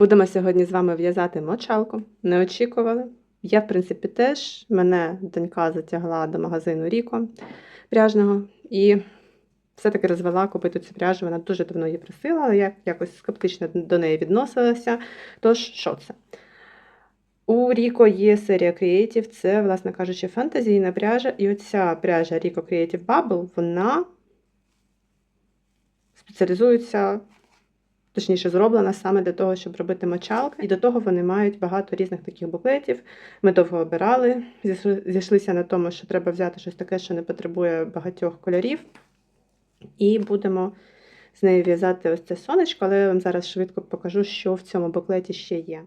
Будемо сьогодні з вами в'язати мочалку. Не очікували. Я, в принципі, теж мене донька затягла до магазину Ріко пряжного і все-таки розвела купити цю пряжу. Вона дуже давно її просила, але я якось скептично до неї відносилася. Тож, що це? У Ріко є серія Creative, це, власне кажучи, фантазійна пряжа. І оця пряжа Rico Creative Bubble, вона спеціалізується точніше зроблена саме для того, щоб робити мочалки. І до того вони мають багато різних таких буклетів. Ми довго обирали, зійшлися на тому, що треба взяти щось таке, що не потребує багатьох кольорів. І будемо з нею в'язати ось це сонечко, але я вам зараз швидко покажу, що в цьому буклеті ще є.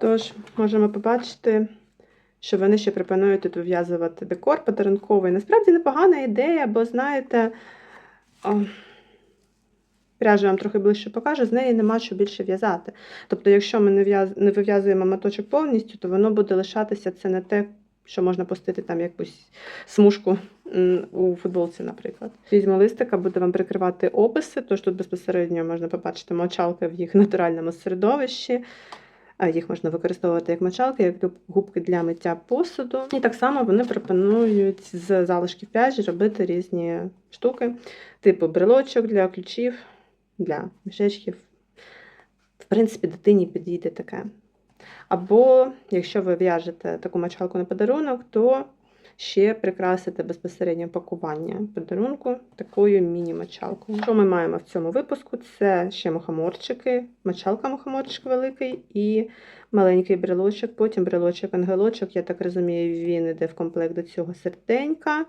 Тож, можемо побачити, що вони ще пропонують тут вив'язувати декор подарунковий. Насправді непогана ідея, бо знаєте. Пряжу вам трохи ближче покажу, з неї нема що більше в'язати. Тобто, якщо ми не, не вив'язуємо моточок повністю, то воно буде лишатися це не те, що можна пустити там якусь смужку у футболці, наприклад. Візьму листика, буду вам прикривати описи, тож тут безпосередньо можна побачити мочалки в їх натуральному середовищі. Їх можна використовувати як мочалки, як губки для миття посуду. І так само вони пропонують з залишків пряжі робити різні штуки, типу брелочок для ключів, для мішечків. В принципі, дитині підійде таке. Або, якщо ви в'яжете таку мочалку на подарунок, то ще прикрасити безпосередньо пакування подарунку такою міні-мочалкою. Що ми маємо в цьому випуску? Це ще мухоморчики, мочалка мухоморчик великий і маленький брелочок, потім брелочок-ангелочок. Я так розумію, він йде в комплект до цього серденька.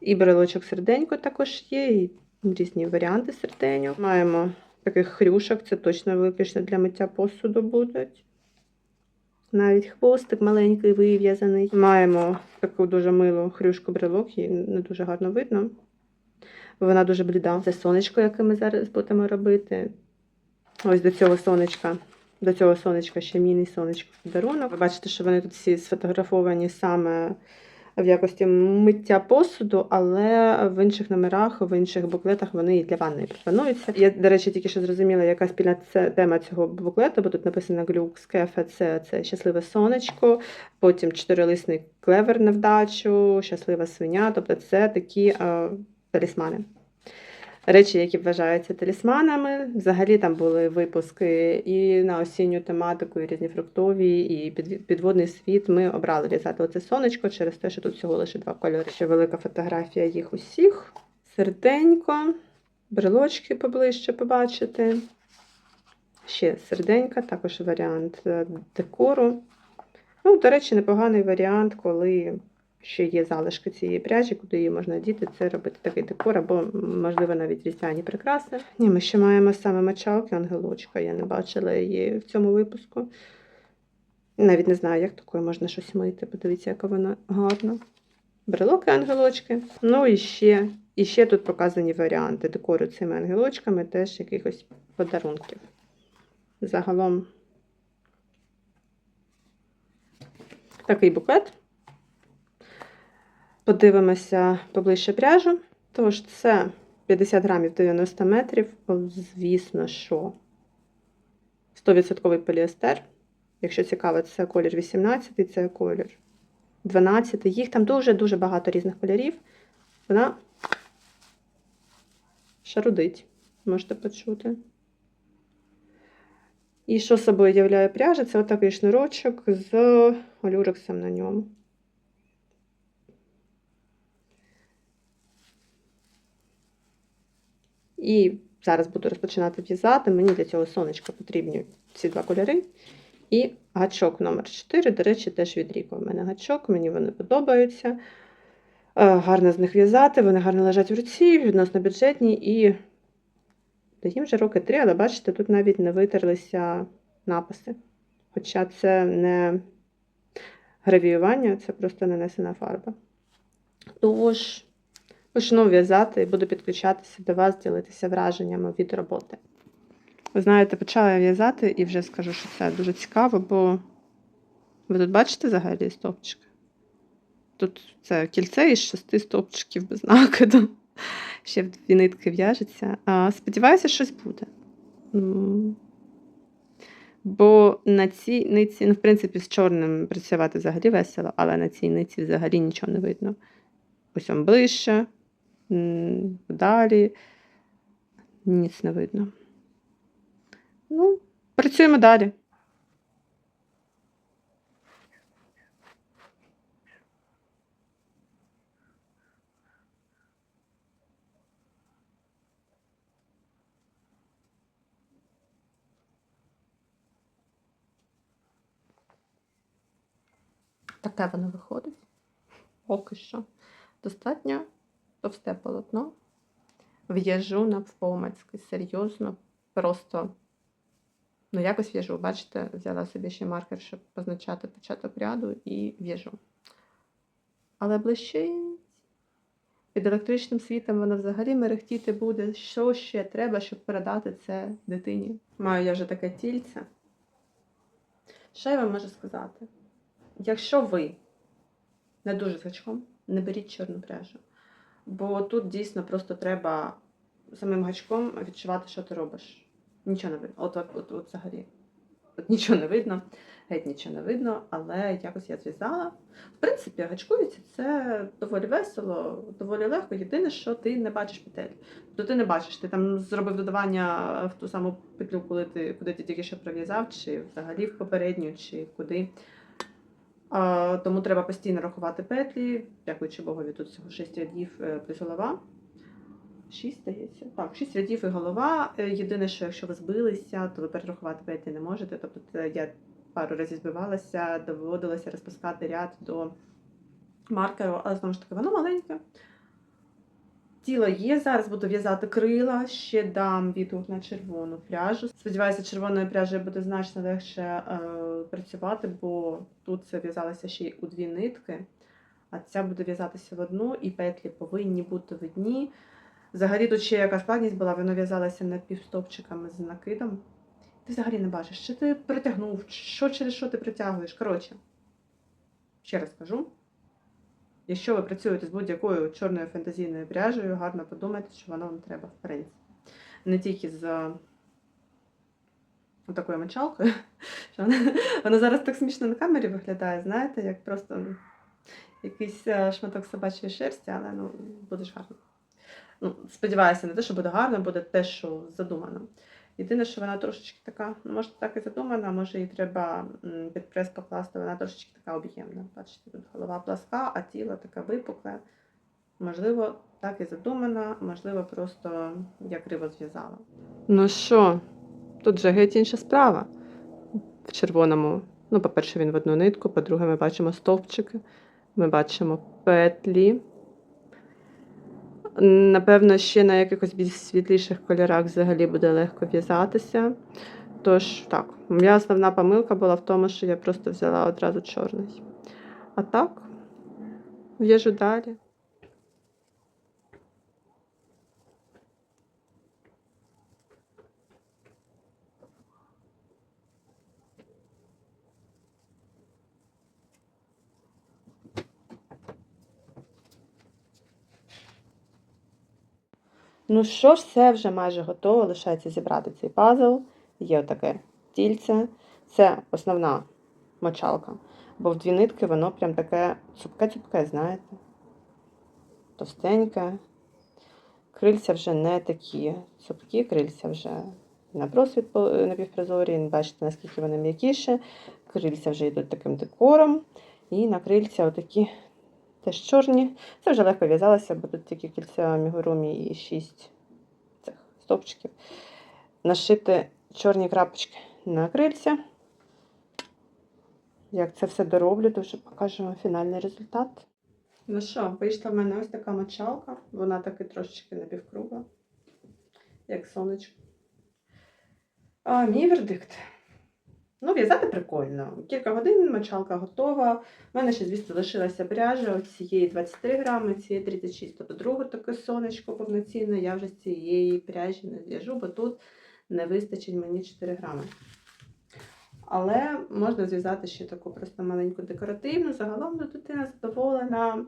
І брелочок серденько також є, і різні варіанти серденьок. Маємо таких хрюшок, це точно виключно для миття посуду будуть. Навіть хвостик маленький вив'язаний. Маємо таку дуже милу хрюшку брелок, її не дуже гарно видно. Вона дуже бліда. Це сонечко, яке ми зараз будемо робити. Ось до цього сонечка. До цього сонечка ще міні сонечко подарунок. Ви бачите, що вони тут всі сфотографовані саме в якості миття посуду, але в інших номерах, в інших буклетах вони і для ванної пропонуються. Я, до речі, тільки що зрозуміла, яка спільна тема цього буклету, бо тут написано глюкс, кефе, це, це щасливе сонечко, потім чотирилисний клевер на вдачу, щаслива свиня. Тобто це такі е, талісмани. Речі, які вважаються талісманами. Взагалі там були випуски і на осінню тематику, і різні фруктові, і підводний світ. Ми обрали в'язати оце сонечко через те, що тут всього лише два кольори. Ще велика фотографія їх усіх. Серденько, брелочки поближче побачити. Ще серденька, також варіант е, декору. Ну, до речі, непоганий варіант, коли ще є залишки цієї пряжі, куди її можна діти, це робити такий декор, або, можливо, навіть різдвяні прикраси. Ні, ми ще маємо саме мочалки ангелочка. Я не бачила її в цьому випуску. Навіть не знаю, як такою можна щось мити. Подивіться, яка вона гарна. Брелоки ангелочки. Ну і ще, і ще тут показані варіанти декору цими ангелочками, теж якихось подарунків. Загалом такий буклет. Подивимося поближче пряжу. Тож, це 50 грамів 90 метрів. Звісно, що 100% поліестер. Якщо цікаво, це колір 18, це колір 12. Їх там дуже-дуже багато різних кольорів. Вона шарудить, можете почути. І що собою являє пряжа? Це отакий шнурочок з олюрексом на ньому. І зараз буду розпочинати в'язати. Мені для цього сонечка потрібні ці два кольори. І гачок номер 4, до речі, теж від Ріко. У мене гачок, мені вони подобаються. Е, Гарно з них в'язати, вони гарно лежать в руці, відносно бюджетні і їм вже роки три, але бачите, тут навіть не витерлися написи. Хоча це не гравіювання, це просто нанесена фарба. Тож, почну в'язати і буду підключатися до вас, ділитися враженнями від роботи. Ви знаєте, почала я в'язати і вже скажу, що це дуже цікаво, бо ви тут бачите взагалі стовпчики? Тут це кільце із шести стовпчиків без накиду. Ще в дві нитки в'яжеться. Сподіваюся, щось буде. Бо на цій ниці, ну, в принципі, з чорним працювати взагалі весело, але на цій ниці взагалі нічого не видно. Ось он ближче, далі. Ніц не видно. Ну, працюємо далі. Таке воно виходить. Поки що. Достатньо товсте полотно. В'яжу навпомацьки, серйозно, просто ну, якось в'яжу. Бачите, взяла собі ще маркер, щоб позначати початок ряду і в'яжу. Але блищить. Під електричним світом воно взагалі мерехтіти буде. Що ще треба, щоб передати це дитині? Маю я вже таке тільце. Що я вам можу сказати? Якщо ви не дуже з гачком, не беріть чорну пряжу. Бо тут дійсно просто треба самим гачком відчувати, що ти робиш. Нічого не видно. От, от, от, от взагалі. От нічого не видно, геть нічого не видно, але якось я зв'язала. В принципі, гачкується це доволі весело, доволі легко. Єдине, що ти не бачиш петель. Тобто ти не бачиш, ти там зробив додавання в ту саму петлю, коли ти, куди ти тільки що пров'язав, чи взагалі в попередню, чи куди. Тому треба постійно рахувати петлі. Дякуючи Богові, тут всього 6 рядів е, плюс голова. 6, здається. Так, 6 рядів і голова. Е, Єдине, що якщо ви збилися, то ви перерахувати петлі не можете. Тобто я пару разів збивалася, доводилося розпускати ряд до маркеру, але знову ж таки, воно маленьке. Тіло є, зараз буду в'язати крила, ще дам відгук на червону пряжу. Сподіваюся, червоною пряжею буде значно легше е, працювати, бо тут це в'язалося ще й у дві нитки, а ця буде в'язатися в одну, і петлі повинні бути в одній. Взагалі тут ще яка складність була, воно в'язалося напівстовпчиками з накидом. Ти взагалі не бачиш, що ти притягнув, що через що ти притягуєш. Коротше, ще раз кажу. Якщо ви працюєте з будь-якою чорною фантазійною пряжею, гарно подумайте, що воно вам треба, в принципі. Не тільки з такою мочалкою. Що вона, вона зараз так смішно на камері виглядає, знаєте, як просто якийсь е, шматок собачої шерсті, але ну, буде ж гарно. Ну, сподіваюся, не те, що буде гарно, буде те, що задумано. Єдине, що вона трошечки така, ну, може, так і задумана, може їй треба під прес покласти, вона трошечки така об'ємна. Бачите, тут голова пласка, а тіло таке випукле. Можливо, так і задумана, можливо, просто я криво зв'язала. Ну що, тут же геть інша справа. В червоному. Ну, по-перше, він в одну нитку, по-друге, ми бачимо стовпчики, ми бачимо петлі. Напевно, ще на якихось більш світліших кольорах взагалі буде легко в'язатися. Тож, так, моя основна помилка була в тому, що я просто взяла одразу чорний. А так, в'яжу далі. Ну що, ж, все вже майже готово. Лишається зібрати цей пазл. Є отаке тільце. Це основна мочалка. Бо в дві нитки воно прям таке цупке-цупке, знаєте. Товстеньке. Крильця вже не такі цупкі, крильця вже на просвіт напівпрозорі. Бачите, наскільки вони м'якіші. Крильця вже йдуть таким декором. І на крильця отакі теж чорні. Це вже легко в'язалося, бо тут тільки кільця мігурумі і 6 цих стовпчиків. Нашити чорні крапочки на крильця. Як це все дороблю, то вже покажу вам фінальний результат. Ну що, вийшла в мене ось така мочалка. Вона таки трошечки напівкругла, як сонечко. А, мій вердикт. Ну, в'язати прикольно. Кілька годин мочалка готова. У мене ще, звісно, лишилася пряжа цієї 23 грами, цієї 36. Тобто друге таке сонечко повноцінне. Я вже з цієї пряжі не зв'яжу, бо тут не вистачить мені 4 грами. Але можна зв'язати ще таку просто маленьку декоративну. Загалом ну, дитина задоволена.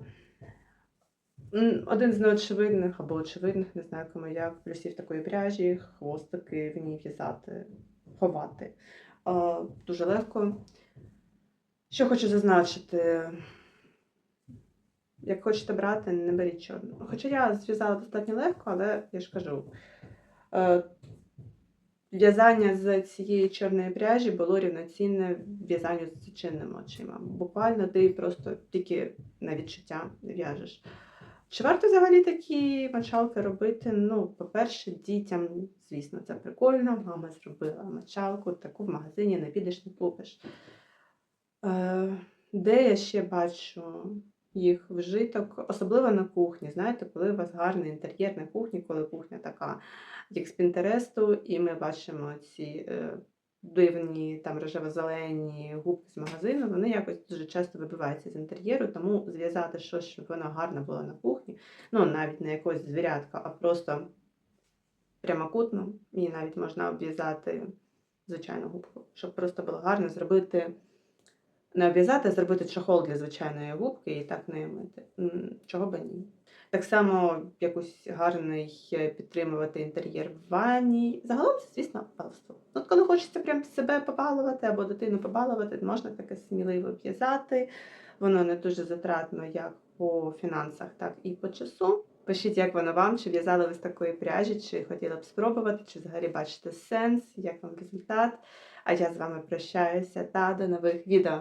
Один з неочевидних або очевидних, не знаю кому як, плюсів такої пряжі, хвостики в ній в'язати, ховати. Дуже легко. Що хочу зазначити, як хочете брати, не беріть чорну. Хоча я зв'язала достатньо легко, але я ж кажу. е, В'язання з цієї чорної пряжі було рівноцінне в'язанню з чинними очима. Буквально ти просто тільки на відчуття в'яжеш. Чи варто взагалі такі мочалки робити? Ну, по-перше, дітям, звісно, це прикольно. Мама зробила мочалку, таку в магазині не підеш, не купиш. Е, де я ще бачу їх вжиток, особливо на кухні. Знаєте, коли у вас гарний інтер'єр на кухні, коли кухня така, як з Пінтересту, і ми бачимо ці е, дивні там рожево-зелені губки з магазину, вони якось дуже часто вибиваються з інтер'єру, тому зв'язати щось, щоб воно гарно було на кухні, ну навіть не якось звірятка, а просто прямокутно, і навіть можна обв'язати звичайну губку, щоб просто було гарно зробити. Не обв'язати, зробити чохол для звичайної губки і так нею мити. Чого би ні. Так само якийсь гарний е, підтримувати інтер'єр в ванні. Загалом це, звісно, балство. От коли хочеться прям себе побалувати або дитину побалувати, можна таке сміливо в'язати. Воно не дуже затратно як по фінансах, так і по часу. Пишіть, як воно вам, чи в'язали ви з такої пряжі, чи хотіли б спробувати, чи взагалі бачите сенс, як вам результат. А я з вами прощаюся та до нових відео.